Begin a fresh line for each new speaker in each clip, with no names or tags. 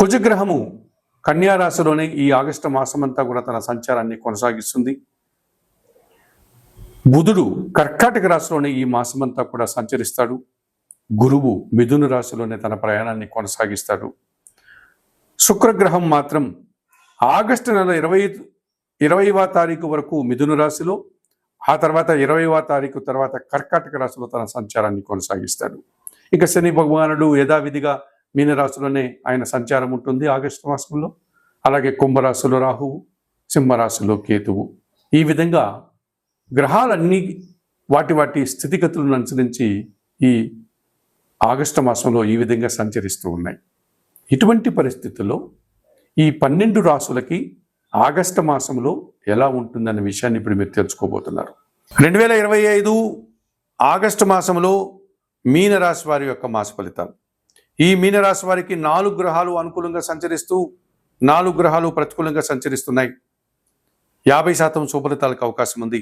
కుజగ్రహము కన్యారాశిలోనే ఈ ఆగస్టు మాసమంతా కూడా తన సంచారాన్ని కొనసాగిస్తుంది. బుధుడు కర్కాటక రాశిలోనే ఈ మాసమంతా కూడా సంచరిస్తాడు. గురువు మిథున రాశిలోనే తన ప్రయాణాన్ని కొనసాగిస్తాడు. శుక్రగ్రహం మాత్రం ఆగస్టు నెల ఇరవై ఇరవైవ తారీఖు వరకు మిథున రాశిలో ఆ తర్వాత ఇరవైవ తారీఖు తర్వాత కర్కాటక రాశిలో తన సంచారాన్ని కొనసాగిస్తాడు. ఇక శని భగవానుడు యథావిధిగా మీనరాశిలోనే ఆయన సంచారం ఉంటుంది ఆగస్టు మాసంలో. అలాగే కుంభరాశిలో రాహువు సింహరాశిలో కేతువు. ఈ విధంగా గ్రహాలన్నీ వాటి వాటి స్థితిగతులను అనుసరించి ఈ ఆగస్టు మాసంలో ఈ విధంగా సంచరిస్తూ ఉన్నాయి. ఇటువంటి పరిస్థితుల్లో ఈ పన్నెండు రాసులకి ఆగస్టు మాసంలో ఎలా ఉంటుందనే విషయాన్ని ఇప్పుడు మీరు తెలుసుకోబోతున్నారు. రెండు వేల ఇరవై ఐదు ఆగస్టు మాసంలో మీనరాశి వారి యొక్క మాస ఫలితాలు. ఈ మీనరాశి వారికి నాలుగు గ్రహాలు అనుకూలంగా సంచరిస్తూ నాలుగు గ్రహాలు ప్రతికూలంగా సంచరిస్తున్నాయి. యాభై శాతం శుభలితాలకు అవకాశం ఉంది.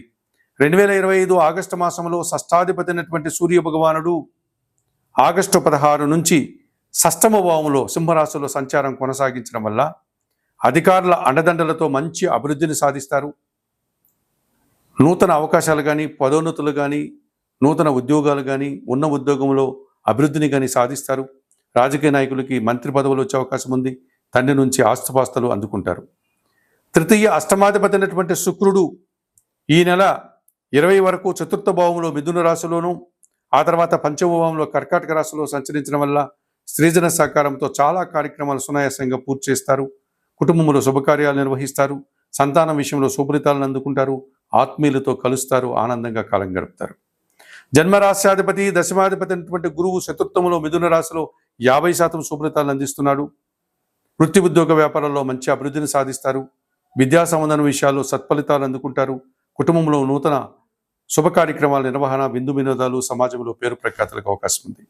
రెండు వేల ఇరవై ఐదు ఆగస్టు మాసంలో షష్టాధిపతి అయినటువంటి సూర్య భగవానుడు ఆగస్టు పదహారు నుంచి షష్టమ భావంలో సింహరాశిలో సంచారం కొనసాగించడం వల్ల అధికారుల అండదండలతో మంచి అభివృద్ధిని సాధిస్తారు. నూతన అవకాశాలు కానీ పదోన్నతులు కానీ నూతన ఉద్యోగాలు కానీ ఉన్న ఉద్యోగంలో అభివృద్ధిని కానీ సాధిస్తారు. రాజకీయ నాయకులకి మంత్రి పదవులు వచ్చే అవకాశం ఉంది. తండ్రి నుంచి ఆస్తుపాస్తులు అందుకుంటారు. తృతీయ అష్టమాధిపతి అయినటువంటి శుక్రుడు ఈ నెల ఇరవై వరకు చతుర్థ భావంలో మిథున రాశిలోను ఆ తర్వాత పంచమ భావంలో కర్కాటక రాశిలో సంచరించడం వల్ల స్త్రీజన సహకారంతో చాలా కార్యక్రమాలు సునాయాసంగా పూర్తి చేస్తారు. కుటుంబంలో శుభకార్యాలు నిర్వహిస్తారు. సంతానం విషయంలో సుఫలితాలను అందుకుంటారు. ఆత్మీయులతో కలుస్తారు. ఆనందంగా కాలం గడుపుతారు. జన్మరాశ్యాధిపతి దశమాధిపతి అయినటువంటి గురువు చతుర్థంలో మిథున రాశిలో యాభై శాతం శుభ్రతాలను అందిస్తున్నాడు. వృత్తి ఉద్యోగ వ్యాపారంలో మంచి అభివృద్ధిని సాధిస్తారు. విద్యా సంబంధన విషయాల్లో సత్ఫలితాలు అందుకుంటారు. కుటుంబంలో నూతన శుభ కార్యక్రమాల నిర్వహణ విందు వినోదాలు సమాజంలో పేరు ప్రఖ్యాతులకు అవకాశం ఉంది.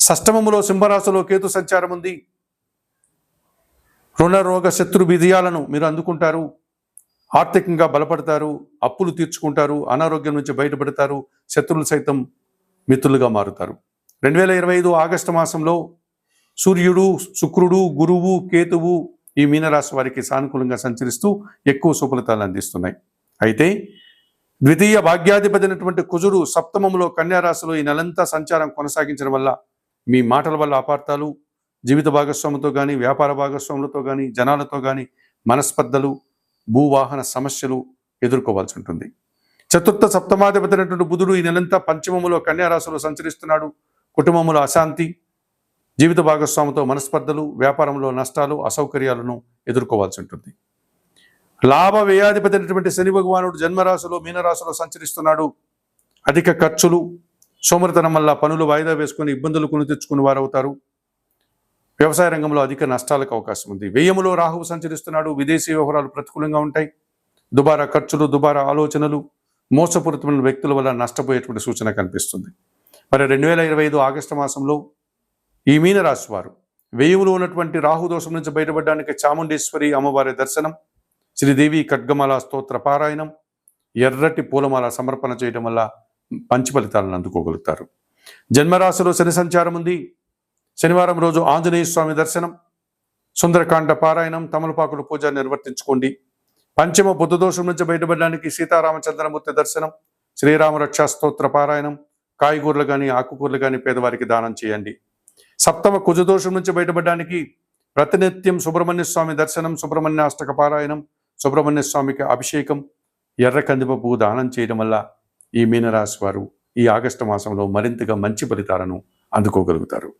సష్టమంలో సింహరాశిలో కేతు సంచారం ఉంది. రుణ రోగ శత్రు విజయాలను మీరు అందుకుంటారు. ఆర్థికంగా బలపడతారు. అప్పులు తీర్చుకుంటారు. అనారోగ్యం నుంచి బయటపడతారు. శత్రువులు సైతం మిత్రులుగా మారుతారు. రెండు వేల ఇరవై ఐదు ఆగస్టు మాసంలో సూర్యుడు శుక్రుడు గురువు కేతువు ఈ మీనరాశి వారికి సానుకూలంగా సంచరిస్తూ ఎక్కువ సుఫలితాలు అందిస్తున్నాయి. అయితే ద్వితీయ భాగ్యాధిపతినటువంటి కుజుడు సప్తమంలో కన్యారాశిలో ఈ నెలంతా సంచారం కొనసాగించడం వల్ల మీ మాటల వల్ల అపార్థాలు జీవిత భాగస్వాములతో కానీ వ్యాపార భాగస్వాములతో కానీ జనాలతో కానీ మనస్పర్ధలు భూవాహన సమస్యలు ఎదుర్కోవాల్సి ఉంటుంది. చతుర్థ సప్తమాధిపతినటువంటి బుధుడు ఈ నెలంతా పంచమములో కన్యారాశిలో సంచరిస్తున్నాడు. కుటుంబంలో అశాంతి జీవిత భాగస్వామితో మనస్పర్ధలు వ్యాపారంలో నష్టాలు అసౌకర్యాలను ఎదుర్కోవాల్సి ఉంటుంది. లాభ వ్యయాధిపతి అయినటువంటి శని భగవానుడు జన్మరాశిలో మీనరాశిలో సంచరిస్తున్నాడు. అధిక ఖర్చులు సోమరితనం వల్ల పనులు వాయిదా వేసుకుని ఇబ్బందులు కొని తెచ్చుకుని వారు అవుతారు వ్యవసాయ రంగంలో అధిక నష్టాలకు అవకాశం ఉంది. వ్యయములో రాహువు సంచరిస్తున్నాడు. విదేశీ వ్యవహారాలు ప్రతికూలంగా ఉంటాయి. దుబారా ఖర్చులు దుబారా ఆలోచనలు మోసపూరితమైన వ్యక్తుల వల్ల నష్టపోయేటువంటి సూచన కనిపిస్తుంది. మరి రెండు వేల ఇరవై ఐదు ఆగస్టు మాసంలో ఈ మీనరాశి వారు వేయువులో ఉన్నటువంటి రాహు దోషం నుంచి బయటపడడానికి చాముండేశ్వరి అమ్మవారి దర్శనం శ్రీదేవి ఖడ్గమాల స్తోత్ర పారాయణం ఎర్రటి పూలమాల సమర్పణ చేయడం వల్ల మంచి ఫలితాలను అందుకోగలుగుతారు. జన్మరాశిలో శని సంచారం ఉంది. శనివారం రోజు ఆంజనేయ స్వామి దర్శనం సుందరకాండ పారాయణం తమలపాకుల పూజ నిర్వర్తించుకోండి. పంచమ బుద్ధ దోషం నుంచి బయటపడడానికి సీతారామచంద్రమూర్తి దర్శనం శ్రీరామ రక్షా స్తోత్ర పారాయణం కాయగూరలు కానీ ఆకుకూరలు కానీ పేదవారికి దానం చేయండి. సప్తమ కుజదోషం నుంచి బయటపడడానికి ప్రతినిత్యం సుబ్రహ్మణ్య స్వామి దర్శనం సుబ్రహ్మణ్య అష్టక పారాయణం సుబ్రహ్మణ్య స్వామికి అభిషేకం ఎర్ర కందిపప్పు దానం చేయడం వల్ల ఈ మీనరాశి వారు ఈ ఆగస్టు మాసంలో మరింతగా మంచి ఫలితాలను అందుకోగలుగుతారు.